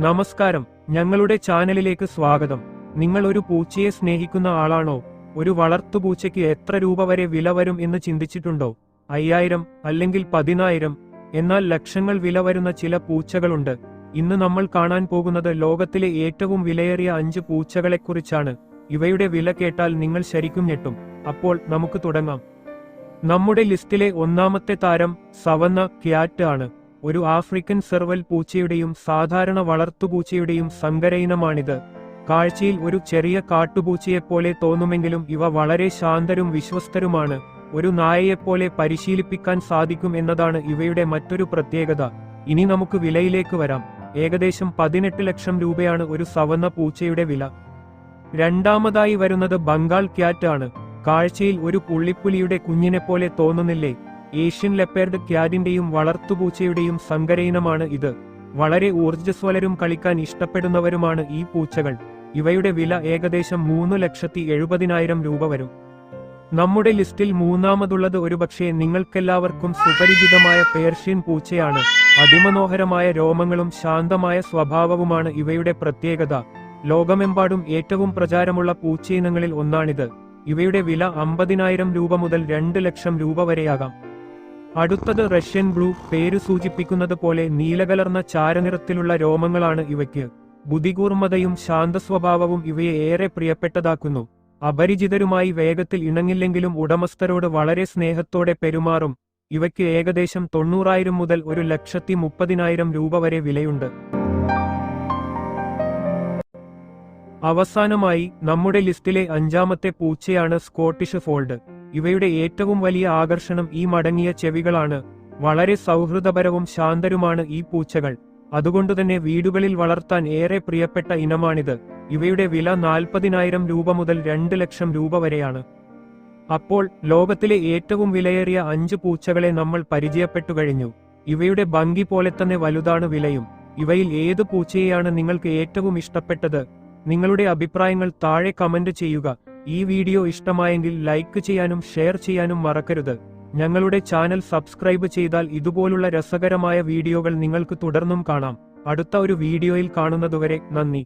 നമസ്കാരം. ഞങ്ങളുടെ ചാനലിലേക്ക് സ്വാഗതം. നിങ്ങൾ ഒരു പൂച്ചയെ സ്നേഹിക്കുന്ന ആളാണോ? ഒരു വളർത്തുപൂച്ചയ്ക്ക് എത്ര രൂപ വരെ വില വരും എന്ന് ചിന്തിച്ചിട്ടുണ്ടോ? അയ്യായിരം അല്ലെങ്കിൽ പതിനായിരം? എന്നാൽ ലക്ഷങ്ങൾ വില വരുന്ന ചില പൂച്ചകളുണ്ട്. ഇന്ന് നമ്മൾ കാണാൻ പോകുന്നത് ലോകത്തിലെ ഏറ്റവും വിലയേറിയ അഞ്ച് പൂച്ചകളെക്കുറിച്ചാണ്. ഇവയുടെ വില കേട്ടാൽ നിങ്ങൾ ശരിക്കും ഞെട്ടും. അപ്പോൾ നമുക്ക് തുടങ്ങാം. നമ്മുടെ ലിസ്റ്റിലെ ഒന്നാമത്തെ താരം സവന്ന ക്യാറ്റ് ആണ്. ഒരു ആഫ്രിക്കൻ സെർവൽ പൂച്ചയുടെയും സാധാരണ വളർത്തുപൂച്ചയുടെയും സങ്കരയിനമാണിത് കാഴ്ചയിൽ ഒരു ചെറിയ കാട്ടുപൂച്ചയെപ്പോലെ തോന്നുമെങ്കിലും ഇവ വളരെ ശാന്തരും വിശ്വസ്തരുമാണ്. ഒരു നായയെപ്പോലെ പരിശീലിപ്പിക്കാൻ സാധിക്കും എന്നതാണ് ഇവയുടെ മറ്റൊരു പ്രത്യേകത. ഇനി നമുക്ക് വിലയിലേക്ക് വരാം. ഏകദേശം പതിനെട്ട് ലക്ഷം രൂപയാണ് ഒരു സവന്ന പൂച്ചയുടെ വില. രണ്ടാമതായി വരുന്നത് ബംഗാൾ ക്യാറ്റ് ആണ് കാഴ്ചയിൽ ഒരു പുള്ളിപ്പുലിയുടെ കുഞ്ഞിനെപ്പോലെ തോന്നുന്നില്ലേ? ഏഷ്യൻ ലെപ്പേർഡ് ക്യാറ്റിന്റെയും വളർത്തുപൂച്ചയുടെയും സങ്കരയിനമാണ് ഇത്. വളരെ ഊർജസ്വലരും കളിക്കാൻ ഇഷ്ടപ്പെടുന്നവരുമാണ് ഈ പൂച്ചകൾ. ഇവയുടെ വില ഏകദേശം മൂന്ന് ലക്ഷത്തി എഴുപതിനായിരം രൂപ വരും. നമ്മുടെ ലിസ്റ്റിൽ മൂന്നാമതുള്ളത് ഒരുപക്ഷെ നിങ്ങൾക്കെല്ലാവർക്കും സുപരിചിതമായ പേർഷ്യൻ പൂച്ചയാണ്. അതിമനോഹരമായ രോമങ്ങളും ശാന്തമായ സ്വഭാവവുമാണ് ഇവയുടെ പ്രത്യേകത. ലോകമെമ്പാടും ഏറ്റവും പ്രചാരമുള്ള പൂച്ചയിനങ്ങളിൽ ഒന്നാണിത്. ഇവയുടെ വില അമ്പതിനായിരം രൂപ മുതൽ രണ്ട് ലക്ഷം രൂപ വരെയാകാം. അടുത്തത് റഷ്യൻ ബ്ലൂ പേര് സൂചിപ്പിക്കുന്നത് പോലെ നീലകലർന്ന ചാരനിറത്തിലുള്ള രോമങ്ങളാണ് ഇവയ്ക്ക്. ബുദ്ധികൂർമ്മതയും ശാന്തസ്വഭാവവും ഇവയെ ഏറെ പ്രിയപ്പെട്ടതാക്കുന്നു. അപരിചിതരുമായി വേഗത്തിൽ ഇണങ്ങില്ലെങ്കിലും ഉടമസ്ഥരോട് വളരെ സ്നേഹത്തോടെ പെരുമാറും. ഇവയ്ക്ക് ഏകദേശം തൊണ്ണൂറായിരം മുതൽ ഒരു ലക്ഷത്തി മുപ്പതിനായിരം രൂപ വരെ വിലയുണ്ട്. അവസാനമായി നമ്മുടെ ലിസ്റ്റിലെ അഞ്ചാമത്തെ പൂച്ചയാണ് സ്കോട്ടിഷ് ഫോൾഡ്. ഇവയുടെ ഏറ്റവും വലിയ ആകർഷണം ഈ മടങ്ങിയ ചെവികളാണ്. വളരെ സൗഹൃദപരവും ശാന്തരുമാണ് ഈ പൂച്ചകൾ. അതുകൊണ്ടുതന്നെ വീടുകളിൽ വളർത്താൻ ഏറെ പ്രിയപ്പെട്ട ഇനമാണിത്. ഇവയുടെ വില നാൽപ്പതിനായിരം രൂപ മുതൽ രണ്ട് ലക്ഷം രൂപ വരെയാണ്. അപ്പോൾ ലോകത്തിലെ ഏറ്റവും വിലയേറിയ അഞ്ച് പൂച്ചകളെ നമ്മൾ പരിചയപ്പെട്ടു കഴിഞ്ഞു. ഇവയുടെ ഭംഗി പോലെ തന്നെ വലുതാണ് വിലയും. ഇവയിൽ ഏത് പൂച്ചയെയാണ് നിങ്ങൾക്ക് ഏറ്റവും ഇഷ്ടപ്പെട്ടത്? നിങ്ങളുടെ അഭിപ്രായങ്ങൾ താഴെ കമന്റ് ചെയ്യുക. ഈ വീഡിയോ ഇഷ്ടമായെങ്കിൽ ലൈക്ക് ചെയ്യാനും ഷെയർ ചെയ്യാനും മറക്കരുത്. ഞങ്ങളുടെ ചാനൽ സബ്സ്ക്രൈബ് ചെയ്താൽ ഇതുപോലുള്ള രസകരമായ വീഡിയോകൾ നിങ്ങൾക്ക് തുടർന്നും കാണാം. അടുത്ത ഒരു വീഡിയോയിൽ കാണുന്നതുവരെ നന്ദി.